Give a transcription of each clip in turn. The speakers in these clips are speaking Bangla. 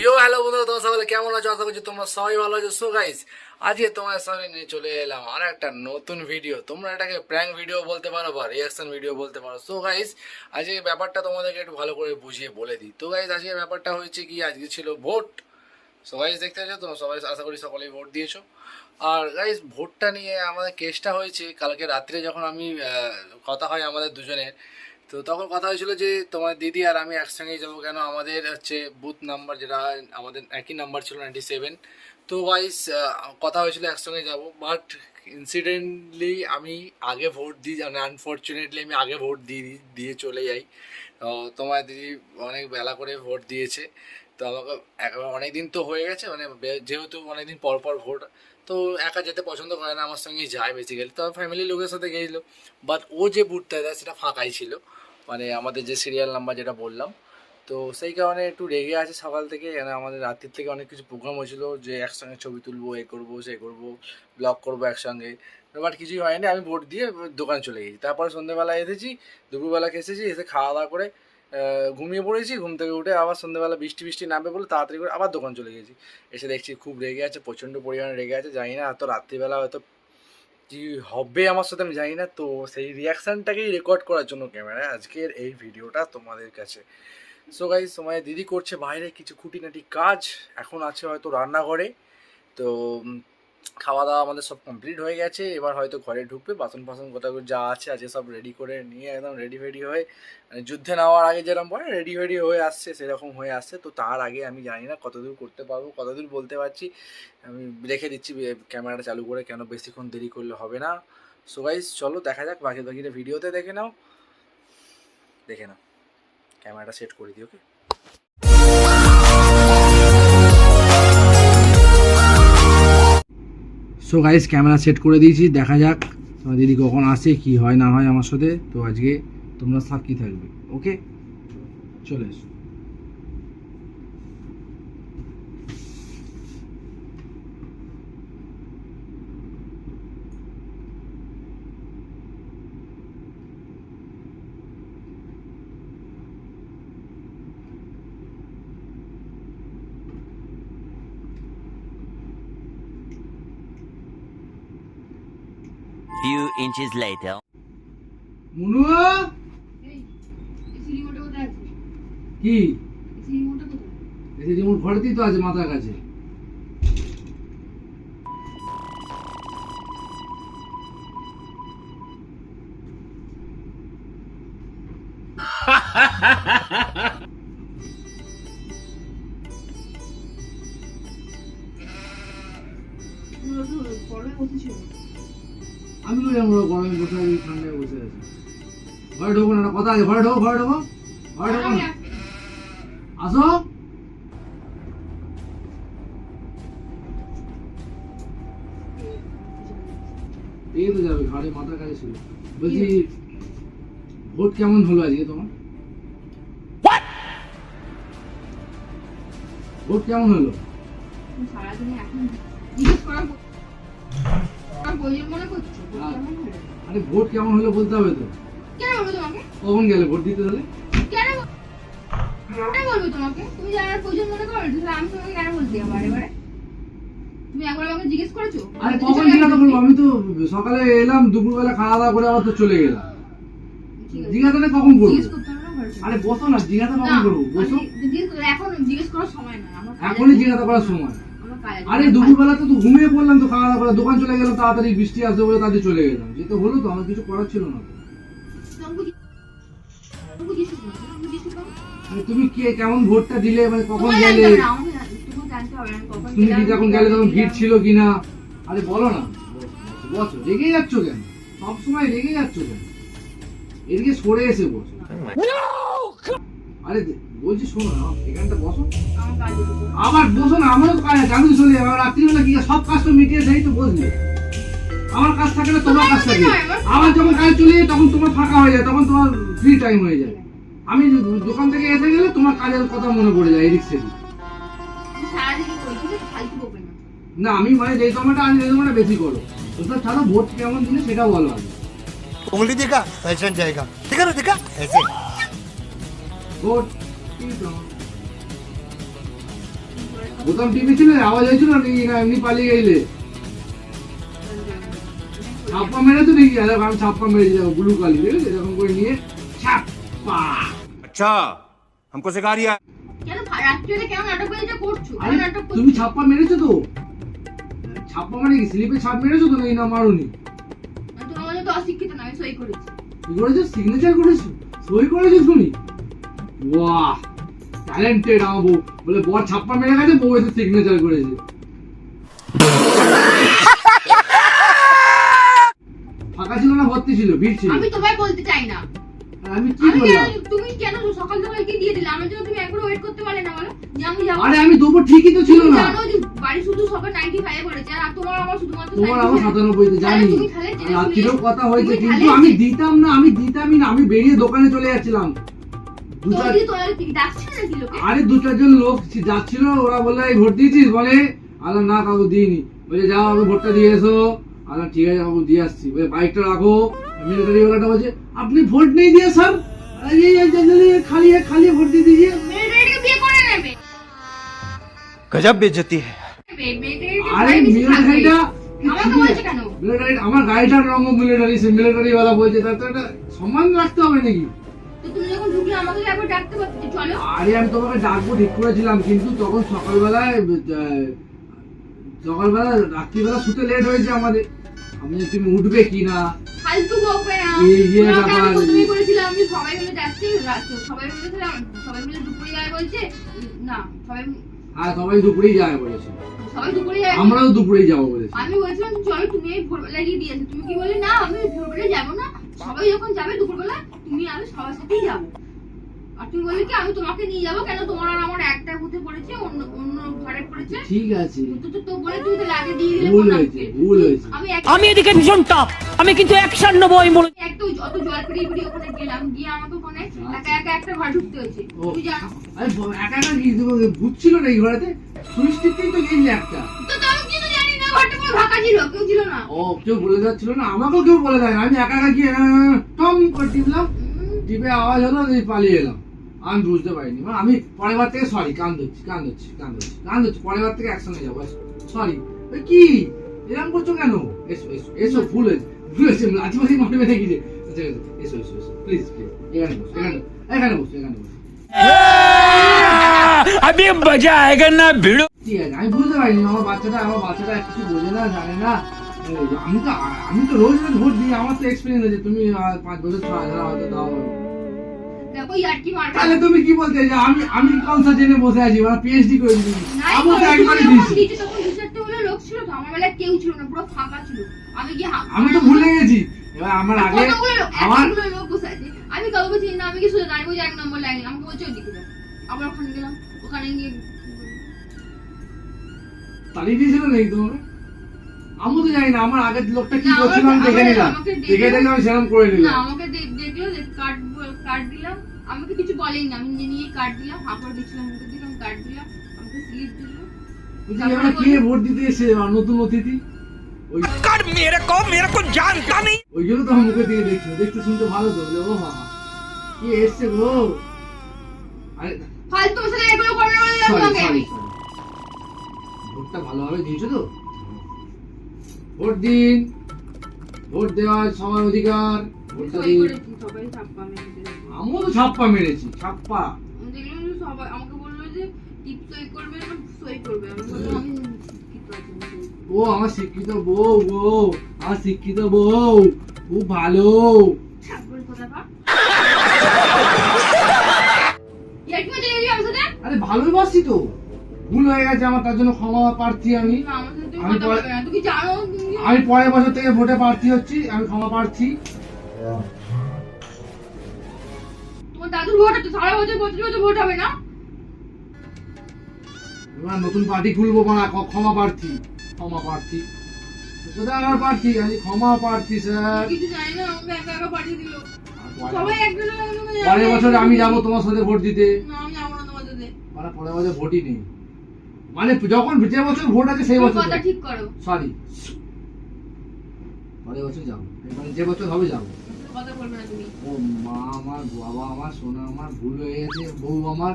ইয়ো হ্যালো বন্ধুরা তোমার কেমন আছো? আশা করছি তোমরা সবাই ভালো আছো। সো গাইস আজকে তোমার সামনে নিয়ে চলে এলাম আর একটা নতুন ভিডিও তোমরা এটাকে প্র্যাঙ্ক ভিডিও বলতে পারো বা রিয়াকশন ভিডিও বলতে পারো। সো গাইস আজকে ব্যাপারটা তোমাদেরকে একটু ভালো করে বুঝিয়ে বলে দিই। তো গাইস আজকে ব্যাপারটা হয়েছে কি? আজকে ছিল ভোট সবাই দেখতে পাচ্ছ? তোমরা সবাই আশা করি সকলেই ভোট দিয়েছ। আর গাইস ভোটটা নিয়ে আমাদের কেসটা হয়েছে। কালকে রাত্রে যখন আমি কথা হয় আমাদের দুজনের, তো তখন কথা হয়েছিল যে, তোমার দিদি আর আমি একসঙ্গেই যাব কেন? আমাদের হচ্ছে বুথ নাম্বার যেটা, আমাদের একই নাম্বার ছিল নাইনটি সেভেন তো ওয়াইস কথা হয়েছিল একসঙ্গে যাব। বাট ইনসিডেন্টলি আমি আগে ভোট দিই মানে আনফর্চুনেটলি আমি আগে ভোট দিয়ে দিয়ে চলে যাই। তোমার দিদি অনেক বেলা করে ভোট দিয়েছে। তো আমাকে একেবারে অনেক দিন তো হয়ে গেছে মানে যেহেতু অনেক দিন পর পর ভোট, তো একা যেতে পছন্দ করে না, আমার সঙ্গেই যায় বেসিক্যালি তো ফ্যামিলির লোকের সাথে গিয়েছিল বাট ও যে বুথটা দেয় সেটা ফাঁকাই ছিল। মানে আমাদের যে সিরিয়াল নাম্বার যেটা বললাম, তো সেই কারণে একটু রেগে আছে সকাল থেকে কেন আমাদের রাত্রির থেকে অনেক কিছু প্রোগ্রাম হয়েছিল, যে একসঙ্গে ছবি তুলবো, এ করব, সে করব ব্লগ করব একসঙ্গে। বাট কিছুই হয়নি, আমি ভোট দিয়ে দোকানে চলে গেছি। তারপরে সন্ধ্যেবেলা এসেছি দুপুরবেলা এসেছি, এসে খাওয়া দাওয়া করে ঘুমিয়ে পড়েছি, ঘুম থেকে উঠে আবার সন্ধ্যেবেলা বৃষ্টি বৃষ্টি নামবে বলে তাড়াতাড়ি করে আবার দোকান চলে গেছি। এসে দেখছি খুব রেগে আছে, প্রচণ্ড পরিমাণে রেগে আছে, জানি না এত রাত্রিবেলা হয়তো কি হবে আমার সাথে আমি জানি না। তো সেই রিয়াকশানটাকেই রেকর্ড করার জন্য ক্যামেরায় আজকের এই ভিডিওটা তোমাদের কাছে। সো গাইজ সময় দিদি করছে বাইরে কিছু খুঁটিনাটি কাজ, এখন আছে হয়তো রান্নাঘরে। তো খাওয়া দাওয়া আমাদের সব কমপ্লিট হয়ে গেছে। এবার হয়তো ঘরে ঢুকবে বাসন ফাসন কোথাও যা আছে আজকে সব রেডি করে নিয়ে একদম রেডি ফেডি হয়ে মানে যুদ্ধে নেওয়ার আগে যেরকম পরে রেডি ফেডি হয়ে আসছে, সেরকম হয়ে আসছে। তো তার আগে আমি জানি না কতদূর করতে পারব, কতদূর বলতে পারছি। আমি রেখে দিচ্ছি ক্যামেরাটা চালু করে কেন বেশিক্ষণ দেরি করলে হবে না। সো গাইজ চলো দেখা যাক, বাকি বাকিটা ভিডিওতে দেখে নাও। দেখে নাও। ক্যামেরাটা সেট করে দিই okay so guys camera set করে দিয়েছি, দেখা যাক তোমার দিদি কখন আসে, কি হয়, না হয় আমার সাথে। তো আজকে তোমরা সাক্ষী থাকবে ওকে চলে এসো। Few inches later. মুনু? কি? এসি রিমোটে ঘরেতেই তো আছে মাথার কাছে। গরমে বসেছিল আমি তো যেমন গরমে বসে আছি ঠান্ডায় বসে আছি। ঘরে ঢোকো না কথা আছে ঘরে ঢোকো ঘরে ঢোকো ঘরে ঢোকো না। আসো। এই তো যাবে ঘরে মাথার কাছে ছিল। বলছি ভোট কেমন হলো আজকে তোমার? ভোট কেমন হলো? সারাদিনে এখন জিজ্ঞেস করার হ্যাঁ। আরে ভোট কেমন হলো বলতে হবে তো। কেন বলব তোমাকে? কখন গেলে ভোট দিতে তাহলে মনে আমি তোমাকে কেন বলতে যাব বারে বারে তুমি একবার আমাকে জিজ্ঞেস করেছ? আরে তো সকালে এলাম দুপুরবেলা খাওয়া দাওয়া করে আবার তো চলে গেলাম। জিজ্ঞাসাটা কখন করব? জিজ্ঞেস করতে না ঘরে আরে বসো না জিজ্ঞাসা কখন করব? বসো। জিজ্ঞেস করে- এখন জিজ্ঞেস করার সময় এখনই। জিজ্ঞাসা করার সময়। আরে দুপুরবেলা তো তো ঘুমিয়ে পড়লাম তো খাওয়া দাওয়া দোকান চলে গেলাম তাড়াতাড়ি বৃষ্টি আসবে বলে তাড়াতাড়ি চলে গেলাম। যেতে হলো তো আমার কিছু করার ছিল না তুমি কে কেমন ভোটটা দিলে মানে কখন গেলে? তুমি কি যখন গেলে তখন ভিড় ছিল কিনা? আরে বলো না বসো রেগে যাচ্ছ কেন? সব সময় রেগে যাচ্ছ কেন? এদিকে সরে এসে বসো। আরে দে- বলছি শোনো না এখানটা বসো আমার কাজ আছে তো। আবার বসো না আমারও তো কাজ আছে আমি তো চলে যাবো আবার রাত্রিবেলা কি সব কাজ তো মিটিয়ে সেই তো বসলে আমার কাজ থাকে না তোমার কাজ থাকে নয়, আমার- আমার যখন কাজ চলে যায় তখন তোমার ফাঁকা হয়ে যায় তখন তোমার ফ্রি টাইম হয়ে যায় আমি দোকান থেকে এসে গেলে তোমার কাজের কথা মনে পড়ে যায় এদিক সেদিক তুমি সারাদিনই করি, ঠিক আছে? ফালতু বকবে না। না আমি মানে যেই সময়টা আজ এই সময়টা বেশি করো ওসব ছাড়া ভোট কেমন দিলে সেটাও বলো আগে उंगली देखा फैशन जाएगा करो देखा ऐसे ভোট এই তো। বোতাম টিপে ছিল আওয়াজ হয়েছিল নাকি না এমনি পালিয়ে গেলে ছাপ্পা মেরে তো দেখি আরে আমি ছাপ্পা মেরে যাবো ব্লু কালি ঠিক আছে এরকম করে নিয়ে ছাপ্পা अच्छा हमको सिखा रिया কেন ভা- রাত্রিবেলা কেন নাটক বাজিটা করছো আরে কেন নাটক করছো তুমি ছাপ্পা মেরেছো তো ছাপ্পা মানে কি স্লিপে ছাপ মেরেছো তো নাকি না মারুনি আমি তোমার মধ্যে তো অশিক্ষিত না আমি সই করেছি কি করেছো সিগনেচার করেছো সই করেছো তুমি বাহ ট্যালেন্টেড আমার বউ। বলে বর ছাপ্পা মেরে গেছে বউ এসে সিগনেচার করেছে। ফাঁকা ছিল না ভর্তি ছিল ভিড় ছিল। আমি তোমায় বলতে চাই না। আমি কি বললাম? তুমি কেন সকাল সকাল কি দিয়ে দিলে? আমার জন্য তুমি একবার ওয়েট করতে পারলে না বলো। যে আমি যাব। আরে আমি দেবো ঠিকই তো ছিল না। জানো যে বাড়ি শুধু সবাই 95 করেছে আর তোমার আমার শুধুমাত্র তোমার 97 আমার সাতানব্বই জানি। কথা হয়েছে কিন্তু আমি দিতাম না আমি দিতামই না আমি বেরিয়ে দোকানে চলে যাচ্ছিলাম। আরে দু চারজন লোক যাচ্ছিল ওরা বলে ভোট দিয়েছিস? বলে আলা না কাকু দিইনি। বলে যাও আমি ভোটটা দিয়ে এসো। আলা ঠিক আছে কাকু দিয়ে আসছি। বলে বাইকটা রাখো। মিলিটারি ওলাটা বলছে আপনি ভোট নেই দিয়ে স্যার আমার গাড়িটার রঙ মিলিটারি সে মিলিটারি বলছে তার তো একটা সম্মান রাখতে হবে নাকি? আমাকে একবার ডাকতে পারতে চলো। আরে আমি তোমাকে ডাকবো ঠিক করেছিলাম কিন্তু তখন সকালবেলায় সকালবেলা রাত্রিবেলা শুতে লেট হয়েছে আমাদের। আমি তুমি উঠবে কি না? ফালতু বকবে না এই যে ব্যাপার। প্রথমেই বলেছিলাম আমি সবাই মিলে যাচ্ছি রাত- সবাই মিলে ছিলাম সবাই মিলে দুপুরে যাবে বলছে। না সবাই আর সবাই দুপুরেই যাবে বলেছে। সবাই দুপুরে আমরাও দুপুরেই যাব বলেছি। আমি বলছিলাম চলো তুমি এই ভোরবেলা গিয়ে দিয়েছ তুমি কি বলে না আমি ভোরবেলা যাব না। সবাই যখন যাবে দুপুরবেলা তুমি আমি সবার সাথেই যাব। আর তুমি বললে কি আমি তোমাকে নিয়ে যাব? কেন তোমার আর আমার একটা বুথে পড়েছে অন্য অন্য ঘরে পড়েছে? ঠিক আছে। তো তো তো বলে তুমি তাহলে আগে দিয়ে দিলে ভুল হয়েছে, ভুল হয়েছে। আমি আমি এদিকে ভীষণ টপ আমি কিন্তু অ্যাকশন নেব আমি বলে এক তো অত জল পেরিয়ে পেরিয়ে ওখানে গেলাম গিয়ে আমাকে ওখানে একা একা একটা ঘর ঢুকতে হয়েছে। ও। জানো? আরে একা একা কি ভূত ছিল না এই ঘরেতে? সুইচ টিপতেই তো গেলি একটা। তো তো আমি কিন্তু জানি না ঘরটা পুরো ফাঁকা ছিল কেউ ছিল না। ও কেউ বলে যাচ্ছিল না আমাকেও কেউ বলে দেয় না আমি একা একা গিয়ে টম করে টিপলাম। টিপে আওয়াজ হলো দিয়ে পালিয়ে এলাম। আমি বুঝতে পারিনি। মানে আমি পরের বার থেকে সরি কান ধরছি কান ধরছি কান ধরছি কান ধরছি পরের বার থেকে একসঙ্গে যাব সরি কি? এরকম করছ কেন? এসো এসো এসো ভুল হয়েছে ভুল হয়েছে মাঝে মনে মেনে গিয়ে এসো এসো এসো প্লিজ প্লিজ এখানে বসো এখানে এখানে বসো এখানে বসো। আমি বুঝতে পারিনি আমার বাচ্চাটা আমার বাচ্চাটা বোঝে না জানে না। আমি তো আমি তো রোজ রোজ ভোট দিই আমার তো এক্সপিরিয়েন্স আছে তুমি পাঁচ বছর ছয় হাজার হয়তো দাও। তাহলে তুমি কি বলতে আমি আমি কনসা জেনে বসে আছি মানে পিএইচডি করে নাই আমি তো একবারই তুমি যখন দিয়েছি দিয়েছ তখন দু চারটে হলে লোক ছিল তো আমার বেলায় কেউ ছিল না পুরো ফাঁকা ছিল। আমি হা- আমি তো ভুলে গেছি। এবার আমার আগে আমার লোক বসে আছে। আমি কাউকে চিনি না আমি কি বসে এক নম্বর লাইনে আমাকে বলছে ওইদিকে যাও। আবার ওখানে গেলাম ওখানে গিয়ে তাড়িয়ে দিয়েছিল নাকি তোমাকে? আমি তো জানি না আমার আগের লোকটা কি করছিল আমি দেখে নিলাম। দেখে- দেখে দেখে আমি সেরকম করে না নিলাম। আমাকে দেখল দেখে কার্ড কার্ড দিলাম। আমাকে কিছু বলেনি আমি নিয়ে কাট দিলাম হাঁপার দিচ্ছিলাম মুখের দিলাম কাট দিলাম আমাকে স্লিপ দিল। ভোট দিতে এসে নতুন অতিথি? ওই মেরে কো মেরে কো জানতা নেই ওই তো দিয়ে দেখছ দেখতে শুনতে ভালো তো ও হা কে এসছে গো? আরে ফালতু এগুলো আমি ভোটটা ভালোভাবে দিয়েছ তো? ভোট দিন। ভোট দেওয়ার সবার অধিকার। সবাই ছাপ্পা আমিও তো ছাপ্পা মেরেছি ছাপ্পা। দেখলাম সবাই আমাকে বলল যে টিপ সই করবে না সই করবে। আমি বললাম আমি শিক্ষিত। ও আমার বউ বউ আমার শিক্ষিত বউ খুব ভালো? আরে ভালোবাসি তো। ভুল হয়ে গেছে আমার তার জন্য ক্ষমা প্রার্থী আমি। আমি পরের বছর থেকে ভোটে প্রার্থী হচ্ছি আমি ক্ষমা প্রার্থী। তোমার দাদুর ভোট আছে সারা বছর বছর বছর ভোট হবে না? এবার নতুন পার্টি খুলবো মানে ক্ষমা প্রার্থী। ক্ষমা প্রার্থী। কোথায় আমার প্রার্থী। আমি ক্ষমা প্রার্থী স্যার। কিছু জানি না আমাকে একা একা পাঠিয়ে দিল। পরের- সবাই একজন একজন পরের বছর আমি যাব তোমার সাথে ভোট দিতে। না আমি যাব না তোমার সাথে। মানে পরের বছর ভোটই নেই। মানে যখন যে বছর ভোট আছে সেই বছর কথা ঠিক করো। সরি পরের বছর যাবো মানে যে বছর হবে যাবো সাথে কথা বলবে না তুমি ও মা আমার বাবা আমার সোনা আমার ভুল হয়ে গেছে বউ আমার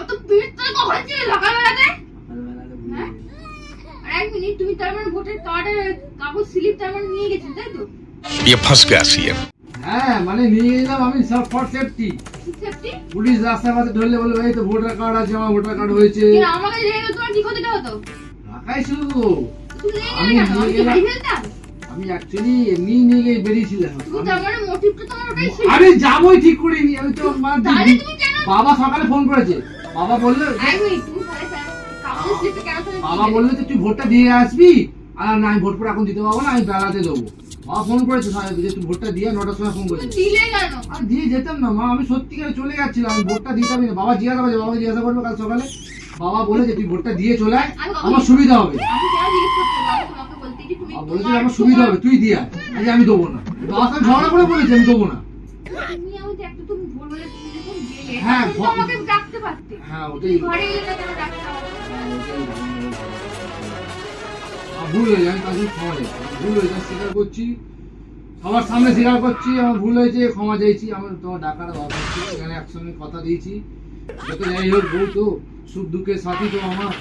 অত পিঠ তোর কখন ছিল সকালবেলাতে সকালবেলাতে ভুল হ্যাঁ? হয়ে গেছে। আর এক মিনিট তুমি তার মানে ভোটের কার্ডের কাগজ স্লিপ তার মানে নিয়ে গেছেন তাই তো ये फंस गया सीएम হ্যাঁ মানে নিয়ে গেলাম আমি সব ফর সেফটি সেফটি পুলিশ রাস্তার পাশে ধরলে বললো এই তো ভোটার কার্ড আছে আমার ভোটার কার্ড হয়েছে আমাকে জেনে গেলে তোমার কি ক্ষতিটা হতো ঢাকায় ছিল তো তুমি জেনে আমি আমি কি নিয়ে হারিয়ে গেলাম। ফেলতাম আমি অ্যাকচুয়ালি এমনি নিয়ে গিয়ে বেরিয়েছিলাম। আমি- তার মানে যাবোই ঠিক আমি তো বাবা সকালে ফোন করেছে। বাবা বলল বাবা বলল যে তুই ভোটটা দিয়ে আসবি? আর না আমি ভোট করে এখন দিতে পারব না আমি বেড়াতে দেবো বাবা ফোন করেছে সাহেব যে তুই ভোটটা দিয়ে নটার সময় ফোন? করেছে আর দিয়ে যেতাম না মা আমি সত্যিকারে চলে যাচ্ছিলাম আমি ভোটটা দিতামই না। বাবা জিজ্ঞাসা করছে বাবা জিজ্ঞাসা করবে কাল সকালে। বাবা বলে যে তুই ভোটটা দিয়ে চলে আয় আমার সুবিধা হবে। বাবা বাবা বলেছে আমার সুবিধা হবে তুই দিয়ে আয়। আজ আমি দেবো না। সাথে ঝগড়া করে বলেছে আমি দেবো না। হ্যাঁ, হ্যাঁ ওটাই। ভুল হয়ে যায় আমি ক্ষমা চাইছি ভুল হয়েছে আমি স্বীকার করছি। সবার সামনে স্বীকার করছি আমার ভুল হয়েছে ক্ষমা চাইছি। আমার তোমার ডাকার দরকার ছিল এখানে একসঙ্গে কথা দিয়েছি। যত যাই হোক বউ তো সুখ দুঃখের সাথী তো আমার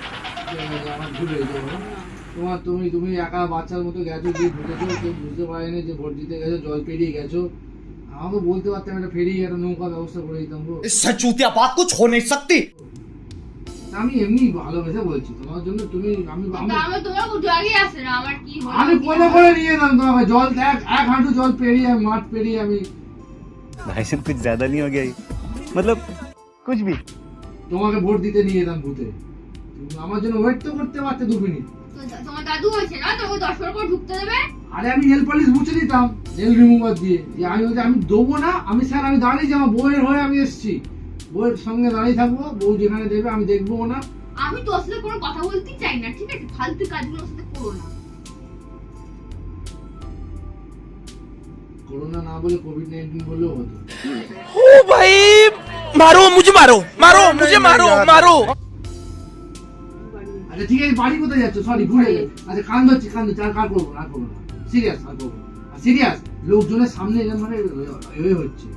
তো আমার ভুল হয়েছে বলো। তোমার তুমি তুমি একা বাচ্চার মতো গেছো যে ঢুকেছো কেউ বুঝতে পারেনি যে ভোট দিতে গেছো জল পেরিয়ে গেছো আমাকে বলতে পারতাম একটা ফেরি একটা নৌকা ব্যবস্থা করে দিতাম গো इस सचूतिया बात कुछ हो नहीं सकती আমি এমনি ভালোবেসে বলছি তোমার জন্য তুমি আমি আমি তা আমার তোমার জাগে আসে না আমার কি হলো আমি কি কোলে না। করে নিয়ে এলাম তোমাকে জল এক এক হাঁটু জল পেরিয়ে আমি মাঠ পেরিয়ে আমি भाई साहब कुछ ज्यादा नहीं हो गया ये मतलब कुछ भी তোমাকে ভোট দিতে নিয়ে এলাম ভূতে তুমি আমার জন্য ওয়েট তো করতে পারতে দু মিনিট তো- তোমার দাদু হয়েছে না তোমাকে দশ বার করে ঢুকতে দেবে আরে আমি নেল পলিশ মুছে দিতাম নেল রিমুভার দিয়ে যে আমি বলছি আমি দেবো না আমি স্যার আমি দাঁড়িয়ে যাবো বউয়ের হয়ে আমি এসেছি বউয়ের সঙ্গে দাঁড়িয়ে থাকবো বউ যেখানে দেবে আমি দেখবো না আমি তোর সাথে কোনো কথা বলতেই চাই না ঠিক আছে ফালতু কাজগুলোর সাথে করো না করোনা না বলে কোভিড নাইন্টিন বললেও হতো ओ भाई मारो मुझे मारो মারো मुझे मारो मारो আচ্ছা ঠিক আছে বাড়ি কোথায় যাচ্ছ সরি ভুলে গেছি আচ্ছা কান ধরছি কান ধরছি আর কার করবো না আর করবো না সিরিয়াস আর করবো না সিরিয়াস লোকজনের সামনে এরকম মানে এ হচ্ছে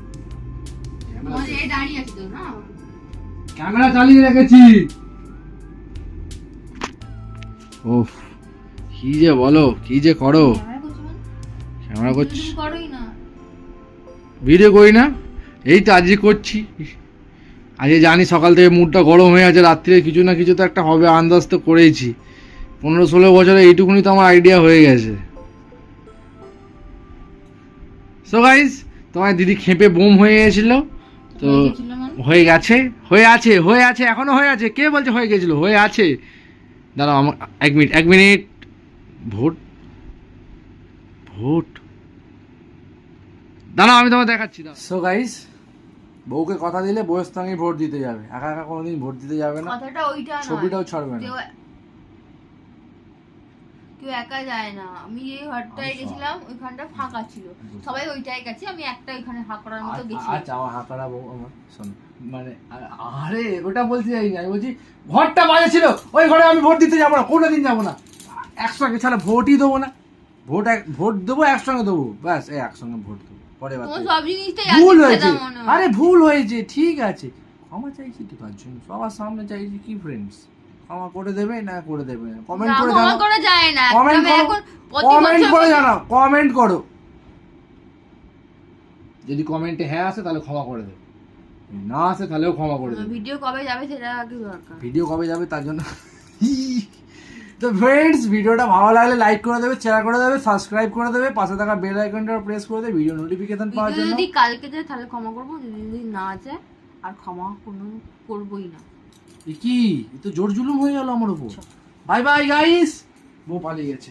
তোমার এই দাঁড়িয়ে আছে তো না ক্যামেরা চালিয়ে রেখেছি ওফ কি যে বলো কি যে করো ক্যামেরা করছো মানে? ক্যামেরা করছি তুমি করোই না ভিডিও করি না এই তো আজকে করছি আজকে জানি সকাল থেকে মুডটা গরম হয়ে আছে রাত্রিরে কিছু না কিছু তো একটা হবে আন্দাজ তো করেইছি। পনেরো ষোলো বছরে এইটুকুনি তো আমার আইডিয়া হয়ে গেছে। সো গাইজ তোমার দিদি খেপে বোম হয়ে গেছিল তো হয়ে মানে? হয়ে গেছে হয়ে আছে হয়ে আছে এখনও হয়ে আছে কে বলছে হয়ে গেছিল? হয়ে আছে। দাঁড়াও আমার এক মিনিট এক মিনিট। ভোট? ভোট? দাঁড়াও আমি তোমাকে দেখাচ্ছি সো গাইস বউকে কথা দিলে বউয়ের সঙ্গে ভোট দিতে যাবে। একা একা কোনোদিন ভোট দিতে যাবে না। কথাটা ওইটা নয়। ছবিটাও ছাড়বে না। কেউ একা যায় না। আমি যে ঘরটায় গেছিলাম ওইখানটা ফাঁকা ছিল। সবাই ওইটাই গেছে আমি একটা ওইখানে হাঁ করার মতো গেছি আচ্ছা আমার হাঁকারা বউ আমার শোনো মানে আরে ওটা বলতে চাইনি আমি বলছি ঘরটা বাজে ছিল ওই ঘরে আমি ভোট দিতে যাব না কোনোদিন যাব না। একসঙ্গে ছাড়া ভোটই দেবো না। ভোট এক ভোট দেবো একসঙ্গে দেবো। ব্যাস এই একসঙ্গে ভোট দেবো। পরে বার থেকে। সব জিনিসটাই ভুল হয়েছে। আরে ভুল হয়েছে ঠিক আছে। ক্ষমা চাইছি তো তার জন্য। সবার সামনে চাইছি কি ফ্রেন্ডস ক্ষমা করে দেবে না করে দেবে না? কমেন্ট করে জানাও। করা যায় না। কমেন্ট করো এখন প্রতি কমেন্ট বছর- করে জানাও। কমেন্ট করো। যদি কমেন্টে হ্যাঁ আসে তাহলে ক্ষমা করে দেবে। যদি না আসে তাহলেও ক্ষমা করে দেবে। ভিডিও কবে যাবে সেটা আগে দরকার। ভিডিও কবে যাবে তার জন্য তো ফ্রেন্ডস ভিডিওটা ভালো লাগলে লাইক করে দেবে শেয়ার করে দেবে সাবস্ক্রাইব করে দেবে পাশে থাকা বেল আইকনটা প্রেস করে দেবে ভিডিও নোটিফিকেশন পাওয়ার জন্য। যদি কালকে যায় তাহলে ক্ষমা করব যদি যদি না যায় আর ক্ষমা কোনো করবই না। কি? তো জোর জুলুম হয়ে গেল আমার উপর। বাই বাই গাইস বউ পালিয়ে গেছে।